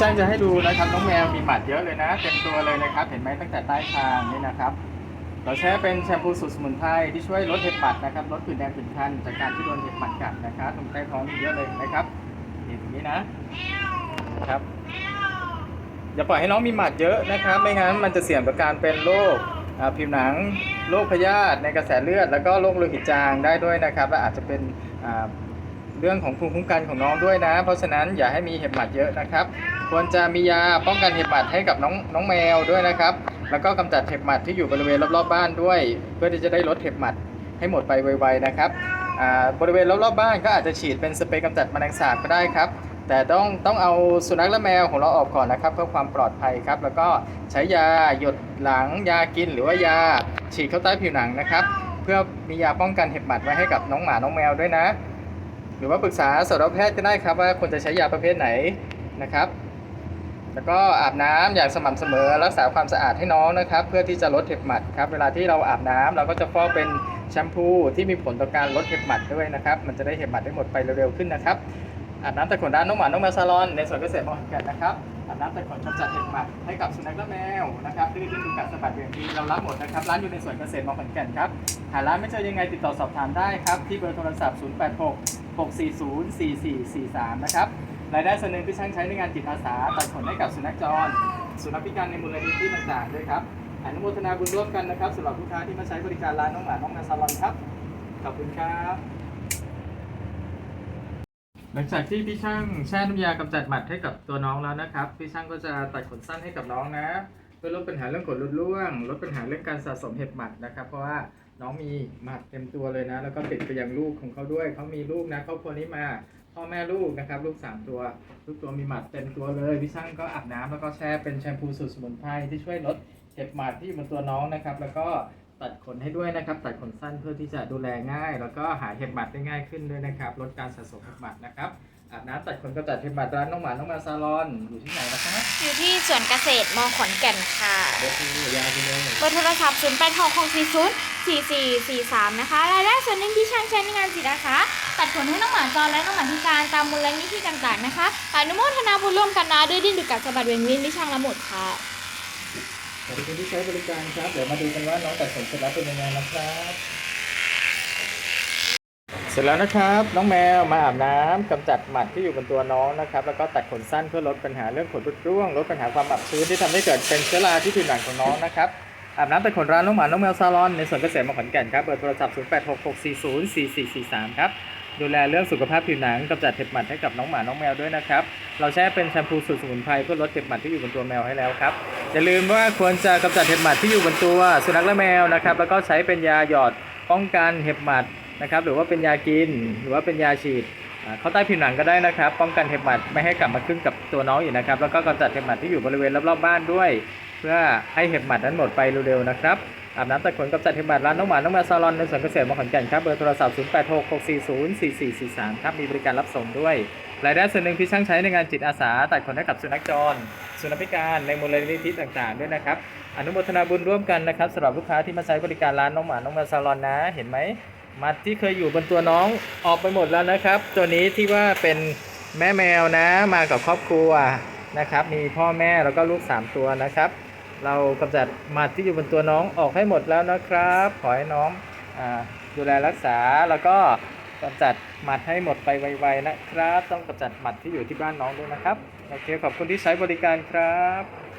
ช่างจะให้ดูนะครับน้องแมวมีหมัดเยอะเลยนะเต็มตัวเลยนะครับ เห็นไหมตั้งแต่ใต้คางนี่นะครับ เราใช้เป็นแชมพูสูตรสมุนไพรที่ช่วยลดเห็บหมัดนะครับลดผื่นแดงผื่นคันจากการที่โดนเห็บหมัดกัดนะครับตรงใต้ท้องนี่เยอะเลยนะครับนี่ตรงนี้นะครับอย่าปล่อยให้น้องมีหมัดเยอะนะครับ ไม่งั้นมันจะเสี่ยงต่อการเป็นโรคผิวหนังโรคพยาธิในกระแสเลือด แล้วก็โรคโลหิตจางได้ด้วยนะครับและอาจจะเป็น เรื่องของภูมิคุ้มกันของน้องด้วยนะ เพราะฉะนั้นอย่าให้มีเห็บหมัดเยอะนะครับ ควรจะมียาป้องกันเห็บหมัดให้กับน้องน้องแมวด้วยนะครับ แล้วก็กำจัดเห็บหมัดที่อยู่บริเวณรอบๆบ้านด้วย เพื่อที่จะได้ลดเห็บหมัดให้หมดไปไวๆนะครับบริเวณรอบๆบ้านก็อาจจะฉีดเป็นสเปรย์กำจัดแมลงสาบก็ได้ครับ แต่ต้องต้องเอาสุนัขและแมวของเราออกก่อนนะครับเพื่อความปลอดภัยครับ แล้วก็ใช้ยาหยดหลังยากินหรือว่ายาฉีดเข้าใต้ผิวหนังนะครับ เพื่อมียาป้องกันเห็บหมัดไว้ให้กับน้องหมาน้องแมวด้วยนะ หรือว่าปรึกษาสัตวแพทย์ก็ได้ครับว่าควรจะใช้ยาประเภทไหนนะครับ แล้วก็อาบน้ำอย่างสม่ำเสมอรักษาความสะอาดให้น้องนะครับ เพื่อที่จะลดเห็บหมัดครับเวลาที่เราอาบน้ำเราก็จะฟอกเป็นแชมพูที่มีผลต่อการลดเห็บหมัดด้วยนะครับ มันจะได้เห็บหมัดได้หมดไปเร็วๆขึ้นนะครับอาบน้ำแตะขนด้านน้องหมาน้องแมวซาลอนในสวนเกษตรมอหันแก่นนะครับอาบน้ำแตะขนกำจัดเห็บหมัดให้กับสุนัขและแมวนะครับดื้อดื้อดูกัดสะบัดเบี่ยงทีเรารับหมดนะครับร้านอยู่ในสวนเกษตรมอหันแก่นครับหาร้านไม่เจอยังไงติดต่อสอบถามได้ครับที่เบอร์โทรศัพท์ 086 640 4443 นะครับ รายได้ส่วนหนึ่งที่ช่างใช้ในงานจิตอาสาตัดขนให้กับสุนัขจร สุนัขพิการในมูลนิธิต่างๆด้วยครับอนุโมทนาบุญร่วมกันนะครับสำหรับลูกค้าที่มาใช้บริการร้านน้องหมาน้องแมวซาลอนครับ ขอบคุณครับ หลังจากที่พี่ช่างแช่น้ำยากำจัดหมัดให้กับตัวน้องแล้วนะครับ พี่ช่างก็จะตัดขนสั้นให้กับน้องนะ เพื่อลดปัญหาเรื่องขนหลุดร่วง ลดปัญหาเรื่องการสะสมเห็บหมัดนะครับ เพราะว่า น้องมีหมัดเต็มตัวเลยนะ แล้วก็ติดไปยังลูกของเขาด้วย เขามีลูกนะครอบครัวนี้มาพ่อแม่ลูกนะครับ ลูกสามตัวทุกตัวมีหมัดเต็มตัวเลยพี่ช่างก็อาบน้ำแล้วก็แช่เป็นแชมพูสูตรสมุนไพรที่ช่วยลดเห็บหมัดที่อยู่บนตัวน้องนะครับ แล้วก็ตัดขนให้ด้วยนะครับ ตัดขนสั้นเพื่อที่จะดูแลง่าย แล้วก็หาเห็บหมัดได้ง่ายขึ้นด้วยนะครับ ลดการสะสมเห็บหมัดนะครับอาบน้ำตัดขนกำจัดเห็บหมัดร้านน้องหมาน้องแมวซาลอนอยู่ที่ไหนนะครับอยู่ที่สวนเกษตรมอขอนแก่นค่ะเดี๋ยวคือยาไปเลยเบอร์โทรศัพท์ 0 8 6 6 4 0 4 4 4 3 นะคะ รายได้ส่วนหนึ่งที่ช่างใช้ในงานจิตอาสาตัดขนให้น้องหมาจรและน้องหมาพิการตามมูลนิธิต่างๆนะคะอนุโมทนาบุญร่วมกันนะด้วยดิ้นดุกัดสะบัดเวียนวินที่ช่างละหมดค่ะขอบคุณที่ใช้บริการครับ เดี๋ยวมาดูกันว่าน้องตัดขนเสร็จแล้วเป็นยังไงนะครับ เสร็จแล้วนะครับ น้องแมวมาอาบน้ำกำจัดหมัดที่อยู่บนตัวน้องนะครับ แล้วก็ตัดขนสั้นเพื่อลดปัญหาเรื่องขนรุดร่วงลดปัญหาความอับชื้นที่ทำให้เกิดเป็นเชื้อราที่ผิวหนังของน้องนะครับ อาบน้ำตัดขนร้านน้องหมา น้องแมวซาลอน ในสวนเกษตรมอขอนแก่นครับ เบอร์โทรศัพท์ 0866404443 ครับ ดูแลเรื่องสุขภาพผิวหนังกำจัดเห็บหมัดให้กับน้องหมา น้องแมวด้วยนะครับ เราแช่เป็นแชมพูสูตรสมุนไพรเพื่อลดเห็บหมัดที่อยู่บนตัวแมวให้แล้วครับ อย่าลืมว่าควรจะกำจัดเห็บหมัดที่อยู่บนตัวสุนัขและแมวนะครับ แล้วก็ใช้เป็นยาหยอดป้องกันเห็บหมัดนะครับ หรือว่าเป็นยากิน หรือว่าเป็นยาฉีดเข้าใต้ผิวหนังก็ได้นะครับ ป้องกันเห็บหมัดไม่ให้กลับมาขึ้นกับตัวน้องอีกนะครับ แล้วก็กำจัดเห็บหมัดที่อยู่บริเวณรอบๆบ้านด้วย เพื่อให้เห็บหมัดนั้นหมดไปเร็วๆนะครับอาบน้ำตัดขนกำจัดเห็บหมัดร้านน้องหมาน้องแมวซาลอนในสวนเกษตรมอขอนแก่นครับเบอร์โทรศัพท์ 0866404443 ครับมีบริการรับส่งด้วยรายได้ส่วนหนึ่งที่ช่างใช้ในงานจิตอาสาตัดขนให้กับสุนัขจร สุนัขพิการในมูลนิธิต่างๆ ด้วยนะครับ อนุโมทนาบุญร่วมกันนะครับสำหรับลูกค้าที่มาใช้บริการร้านน้องหมาน้องแมวซาลอนนะ เห็นไหมมัดที่เคยอยู่บนตัวน้องออกไปหมดแล้วนะครับ ตัวนี้ที่ว่าเป็นแม่แมวนะมากับครอบครัวนะครับ มีพ่อแม่แล้วก็ลูกสามตัวนะครับ เรากำจัดหมัดที่อยู่บนตัวน้องออกให้หมดแล้วนะครับ ขอให้น้องอดูแลรักษาแล้วก็กำจัดหมัดให้หมดไปไวๆนะครับ ต้องกำจัดหมัดที่อยู่ที่บ้านน้องด้วยนะครับ โอเค ขอบคุณที่ใช้บริการครับ